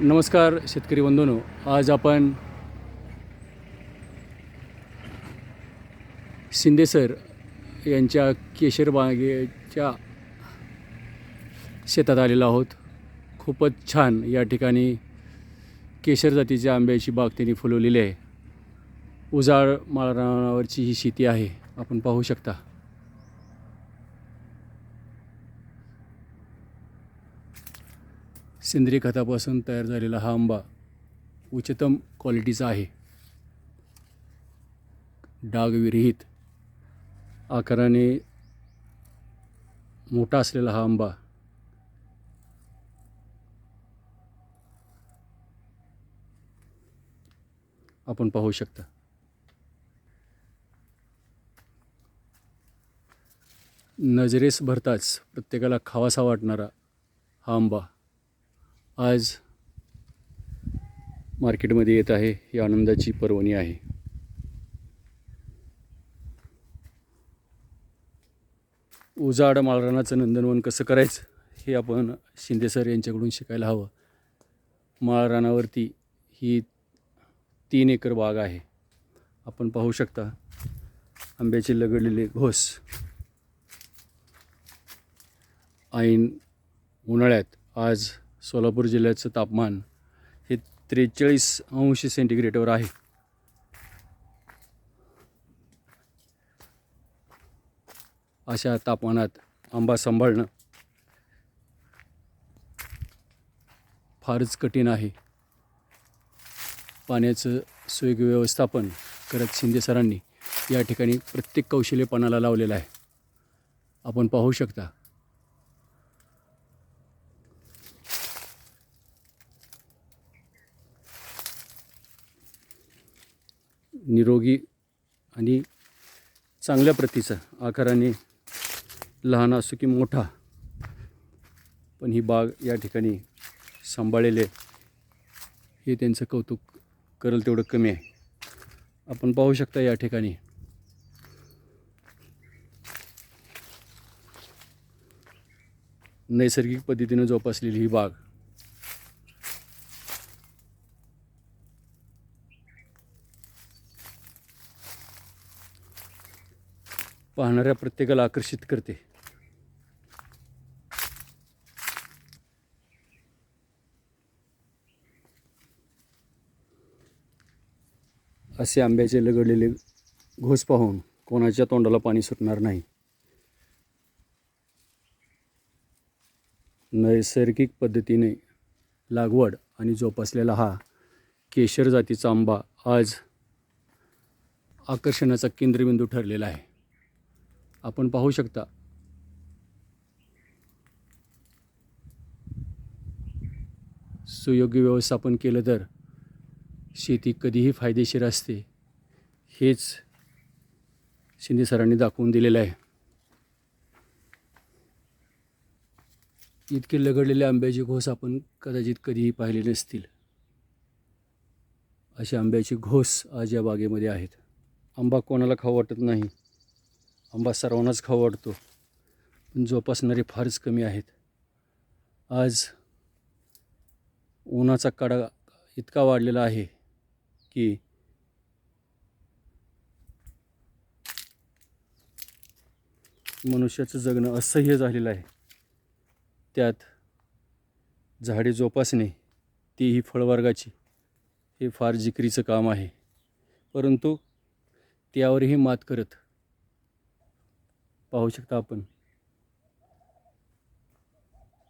नमस्कार शेतकरी बंधूनो. आज आपण शिंदेसर यांच्या केशरबागेच्या शेतात आलेलो आहोत. खूपच छान या ठिकाणी केशर जातीच्या आंब्याची बाग त्यांनी फुलवलेली आहे. उजाड माळरानावरची ही शेती आहे. आपण पाहू शकता. सेंद्रिय खतापासून तयार झालेला हा आंबा उच्चतम क्वालिटीचा आहे. डागविरहित आकाराने मोठा असलेला हा आंबा आपण पाहू शकता. नजरेस भरताच प्रत्येकाला खावासा वाटणारा हा आंबा आज मार्केटमध्ये येत आहे. ही आनंदाची पर्वणी आहे. उजाड माळरानाचं नंदनवन कसं करायचं हे आपण शिंदे सर यांच्याकडून शिकायला हवं. माळरानावरती ही तीन एकर बाग आहे. आपण पाहू शकता आंब्याचे लगडलेले घोस ऐन उन्हाळ्यात आज सोलापूर जिल्ह्याचं तापमान हे त्रेचाळीस अंश सेंटीग्रेडवर आहे. अशा तापमानात आंबा सांभाळणं फारच कठीण आहे. पाण्याचं सुयोग्य व्यवस्थापन करत शिंदे सरांनी या ठिकाणी प्रत्येक कौशल्यपणाला लावलेलं आहे. आपण पाहू शकता निरोगी आणि चांगल्या प्रतीचा आकाराने लहान असो की मोठा पण ही बाग या ठिकाणी सांभाळलेले हे त्यांचं कौतुक करेल तेवढं कमी आहे. आपण पाहू शकता या ठिकाणी. नैसर्गिक पद्धतीनं जोपासलेली ही बाग. पाहणाऱ्या प्रत्येकाला आकर्षित करते. असे आंब्याचे लगडलेले घोस पाहून कोणाच्या तोंडाला पाणी सुटणार नाही. नैसर्गिक पद्धतीने लागवड आणि जोपासलेला हा केशर जातीचा आंबा आज आकर्षणाचा केंद्रबिंदू ठरलेला आहे. आपण पाहू शकता. सुयोग्य व्यवस्थापन केलं तर शेती कधीही फायदेशीर असते. हेच शिंदे सरांनी दाखवून दिलेलं आहे. इतके लगडलेले आंब्याचे घोस आपण कदाचित कधीही पाहिले नसतील. असे आंब्याचे घोस आज या बागेमध्ये आहेत. आंबा कोणाला खाऊ वाटत नाही. आंबा सर्वांनाच खाऊ वाटतो पण जोपासणारे फारच कमी आहेत. आज उन्हाचा कडा इतका वाढलेला आहे की मनुष्याचं जगणं असह्य झालेलं आहे. त्यात झाडे जोपासणे तीही फळवर्गाची हे फार जिकरीचं काम आहे. परंतु त्यावरही मात करत पाहू शकता आपण.